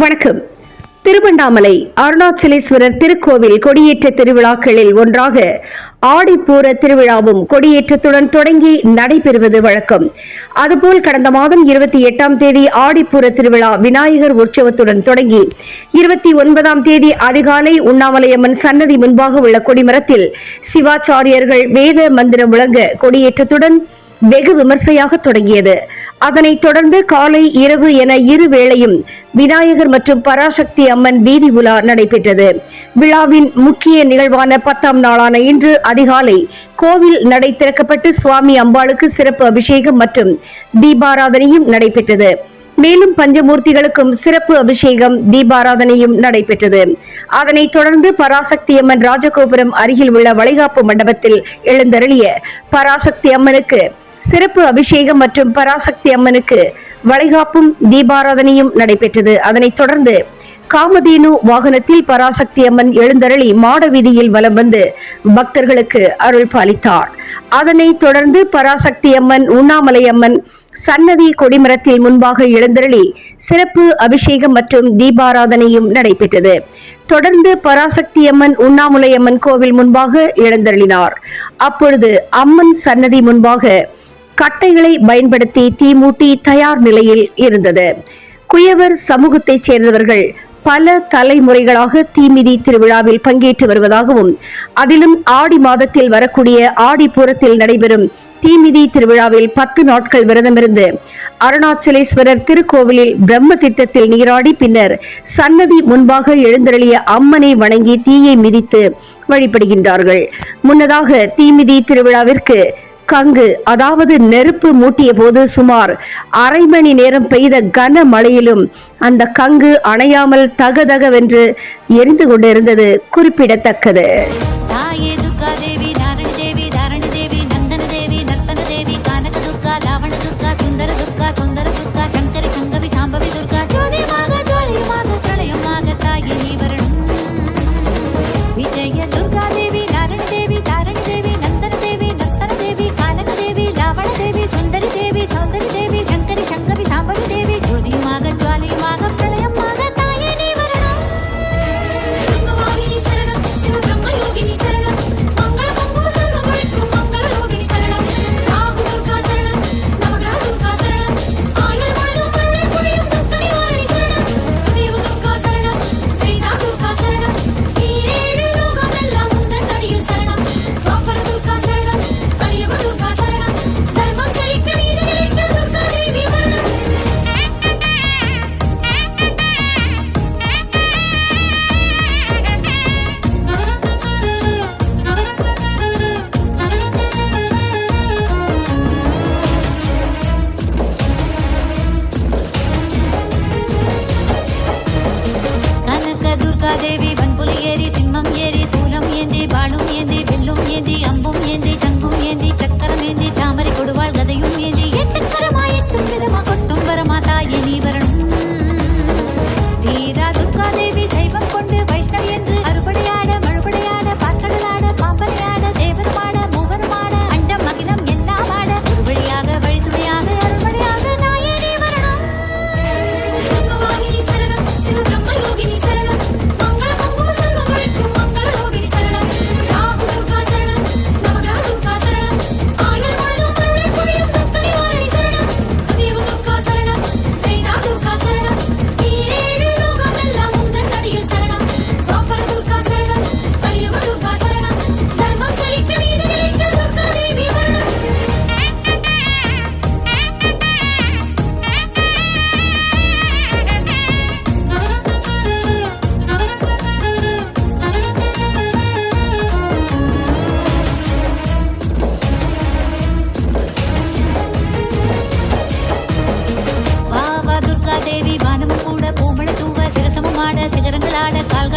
வணக்கம். திருவண்ணாமலை அருணாச்சலேஸ்வரர் திருக்கோவில் கொடியேற்ற திருவிழாக்களில் ஒன்றாக ஆடிப்பூர திருவிழாவும் கொடியேற்றத்துடன் தொடங்கி நடைபெறுவது வழக்கம். அதுபோல் கடந்த மாதம் இருபத்தி எட்டாம் தேதி ஆடிப்பூர திருவிழா விநாயகர் உற்சவத்துடன் தொடங்கி இருபத்தி ஒன்பதாம் தேதி அதிகாலை உண்ணாமலையம்மன் சன்னதி முன்பாக உள்ள கொடிமரத்தில் சிவாச்சாரியர்கள் வேத மந்திரம் முழங்க கொடியேற்றத்துடன் வெகு விமர்சையாக தொடங்கியது. அதனைத் தொடர்ந்து காலை இரவு என இரு வேளையும் விநாயகர் மற்றும் பராசக்தி அம்மன் வீதி உலா நடைபெற்றது. விழாவின் முக்கிய நிகழ்வான பத்தாம் நாளான இன்று அதிகாலை கோவில் நடை திறக்கப்பட்டு சுவாமி அம்பாளுக்கு சிறப்பு அபிஷேகம் மற்றும் தீபாராதனையும் நடைபெற்றது. மேலும் பஞ்சமூர்த்திகளுக்கும் சிறப்பு அபிஷேகம் தீபாராதனையும் நடைபெற்றது. அதனைத் தொடர்ந்து பராசக்தி அம்மன் ராஜகோபுரம் அருகில் உள்ள வளைகாப்பு மண்டபத்தில் எழுந்தருளிய பராசக்தி அம்மனுக்கு சிறப்பு அபிஷேகம் மற்றும் பராசக்தி அம்மனுக்கு வளைகாப்பும் தீபாராதனையும் நடைபெற்றது. அதனைத் தொடர்ந்து காமதேனு வாகனத்தில் பராசக்தி அம்மன் எழுந்தருளி மாட வீதியில் வலம் வந்து பக்தர்களுக்கு அருள் பாலித்தார். அதனைத் தொடர்ந்து பராசக்தி அம்மன் உண்ணாமலை அம்மன் சன்னதி கொடிமரத்தில் முன்பாக எழுந்தருளி சிறப்பு அபிஷேகம் மற்றும் தீபாராதனையும் நடைபெற்றது. தொடர்ந்து பராசக்தி அம்மன் உண்ணாமுலை அம்மன் கோவில் முன்பாக எழுந்தருளினார். அப்பொழுது அம்மன் சன்னதி முன்பாக கட்டைகளை பயன்படுத்தி தீமூட்டி தயார் நிலையில் இருந்தது. குயவர் சமூகத்தைச் சேர்ந்தவர்கள் பல தலைமுறைகளாக தீமிதி திருவிழாவில் பங்கேற்று வருவதாகவும் அதிலும் ஆடி மாதத்தில் வரக்கூடிய ஆடிப்புறத்தில் நடைபெறும் தீமிதி திருவிழாவில் பத்து நாட்கள் விரதமிருந்து அருணாச்சலேஸ்வரர் திருக்கோவிலில் பிரம்ம திட்டத்தில் நீராடி பின்னர் சன்னதி முன்பாக எழுந்தருளிய அம்மனை வணங்கி தீயை மிதித்து வழிபடுகின்றார்கள். முன்னதாக தீமிதி திருவிழாவிற்கு கங்கு அதாவது நெருப்பு மூட்டிய போது சுமார் அரை மணி நேரம் பெய்த கன மழையிலும் அந்த கங்கு அணையாமல் தகதகவென்று எரிந்து கொண்டிருந்தது குறிப்பிடத்தக்கது. தாயே துர்கா मेहंदी कत्ती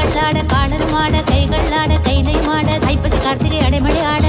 ஆட கால்கள் ஆட காடலும் ஆட கைகள் ஆட கைலை மாட ஐப்பசி கார்த்திகை அடைமழை ஆட.